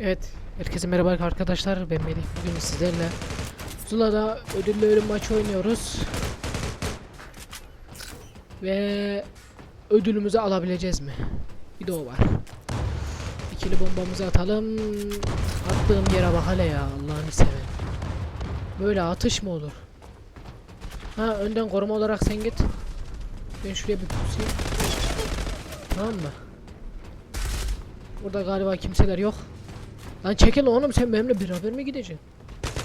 Evet, herkese merhaba arkadaşlar. Ben Melih. Bugün sizlerle Zula'da ödüllü ölüm maçı oynuyoruz. Ve ödülümüzü alabileceğiz mi? Bir de o var. İkili bombamızı atalım. Attığım yere bak hele ya Allah'ını seven. Böyle atış mı olur? Ha önden koruma olarak sen git. Ben şuraya bir pusayım. Tamam mı? Burada galiba kimseler yok. Lan çekil oğlum sen benimle beraber mi gideceksin?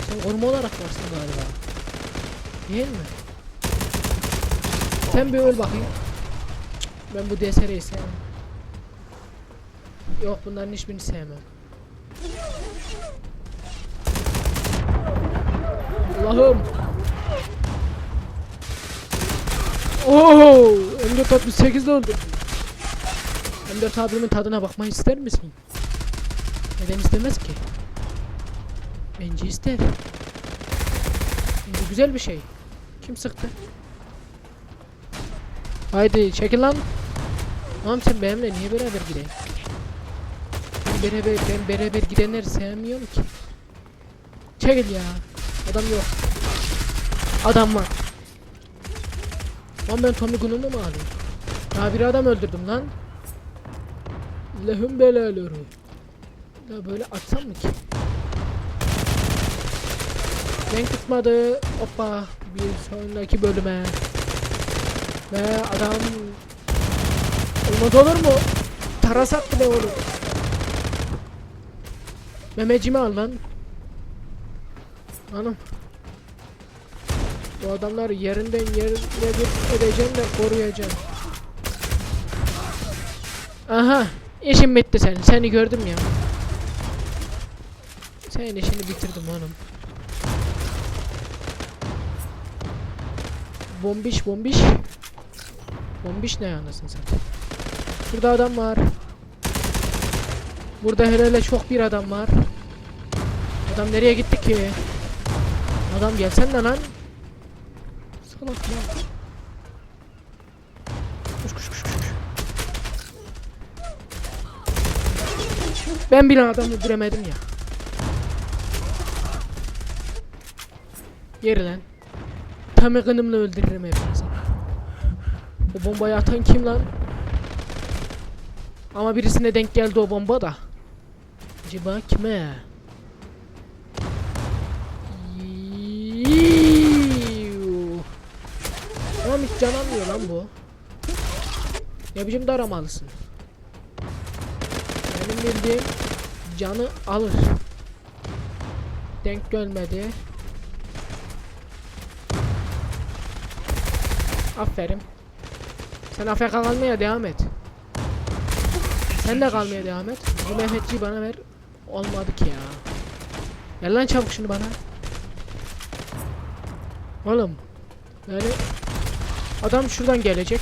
Sen koruma olarak varsın galiba. Değil mi? Sen bir öl bakayım. Ben bu DSR'yi sevmem. Yok bunların hiçbirini sevmem. Allah'ım. Oo, M4 68 oldu. M4 abimin tadına bakmayı ister misin? Neden istemez ki? Bence ister. Bence güzel bir şey. Kim sıktı? Haydi çekil lan. Oğlum sen benimle niye beraber gidelim? Ben beraber, ben beraber gidenleri sevmiyorum ki. Çekil ya. Adam yok. Adam var. Lan ben Tommy Gunn'u mu alayım? Daha bir adam öldürdüm lan. Lehum belaları. Ya böyle açsam mı ki? Renk tutmadı. Hoppa. Bir sonraki bölüme. Ve adam Olmaz olur mu? Taras attı be oğlum. Memecimi al lan. Hanım. Bu adamları yerinden yerine bir edeceğim de koruyacağım. Aha. İşim bitti senin. Seni gördüm ya. Senin işini bitirdim oğlum. Bombiş bombiş. Bombiş ne anasın sen? Burada adam var. Burada hele çok bir adam var. Adam nereye gitti ki? Adam gelsen de lan. Salak ya. Koş koş koş koş. Ben bile adamı öldüremedim ya. Yeri lan. Tam öldürürüm hepinizi. O bombayı atan kim lan? Ama birisine denk geldi o bomba da. Acaba kime? Tamam hiç can almıyor lan bu. Ne biçim daramalısın? Benim bildiğim canı alır. Denk gelmedi. Aferin. Sen AFK kalmaya devam et. Sen de kalmaya devam et. Bu Mehmetçiyi bana ver. Olmadı ki ya. Ver lan çabuk şunu bana. Oğlum. Yani adam şuradan gelecek.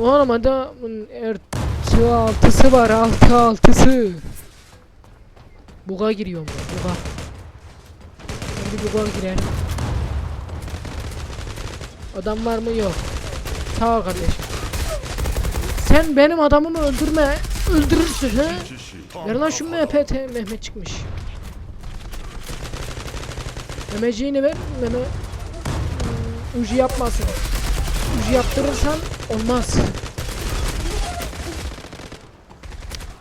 Oğlum adamın artı altısı var altı altısı. Buga giriyorum ben buga. Bir buga girerim. Adam var mı yok. Sağ ol kardeşim. Sen benim adamımı öldürme. Öldürürsün he. Ver lan şu MPT Mehmet çıkmış. Memeciğini ver. Meme ucu yapmasın. Ucu yaptırırsan olmaz.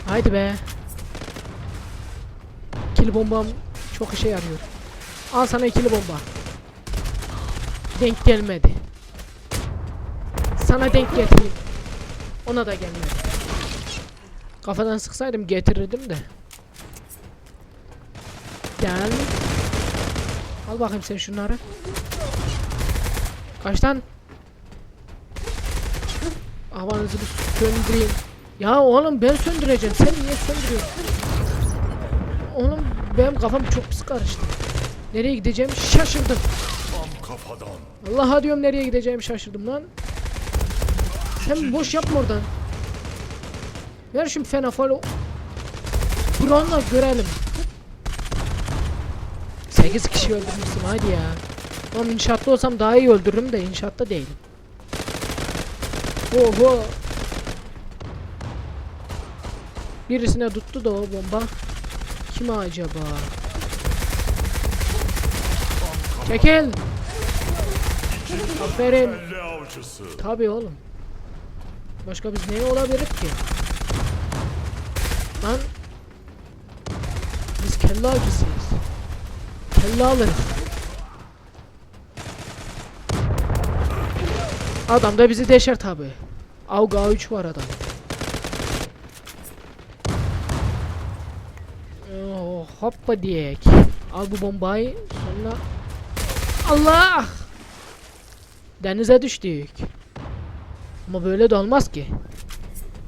Haydi be. İkili bombam çok işe yarıyor. Al sana ikili bomba. Denk gelmedi. Sana denk getireyim. Ona da gelmedi. Kafadan sıksaydım getirirdim de. Gel. Al bakayım sen şunları. Kaçtan? Havanızı bir söndüreyim. Ya oğlum ben söndüreceğim. Sen niye söndürüyorsun? Oğlum benim kafam çok pis karıştı. Nereye gideceğim şaşırdım. Tam kafadan. Allah'a diyorum nereye gideceğimi şaşırdım lan. Sen boş yapma oradan. Ver şimdi fenafalo. Kur'an'la görelim. 8 kişi öldürmüşsün hadi ya. Oğlum inşaatta olsam daha iyi öldürürüm de inşaatta değilim. Oho. Birisine tuttu da o bomba. Kim acaba? Çekil. Aferin. Tabii oğlum. Başka biz ne olabilir ki? Lan. Biz kelle avcısıyız. Kelle alırız. Adam da bizi deşer tabi. Avga 3 var adam. Oh, hoppa diyek. Al bu bombayı sonra Allah! Denize düştük. Ama böyle de olmaz ki.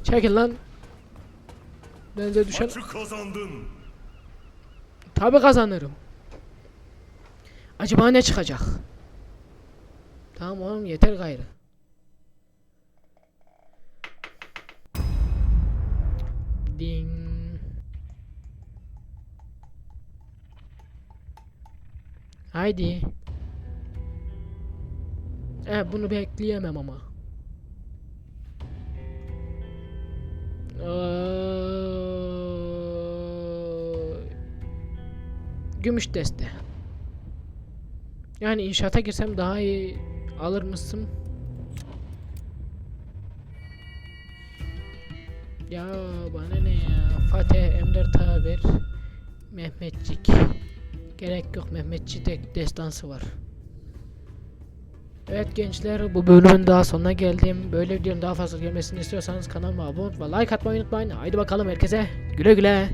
Çekil lan. Denize düşen Maçı kazandın. tabi kazanırım. Acaba ne çıkacak? Tamam oğlum yeter gayrı. Ding. Haydi. E bunu bekleyemem ama. Gümüş deste. Yani inşaata girsem daha iyi alır mısın? Ya bana ne ya? Fatih Emre Tabir Mehmetçik. Gerek yok Mehmetçik de destansı var. Evet gençler bu bölümün daha sonuna geldim. Böyle videonun daha fazla gelmesini istiyorsanız kanalıma abone olup like atmayı unutmayın. Haydi bakalım herkese güle güle.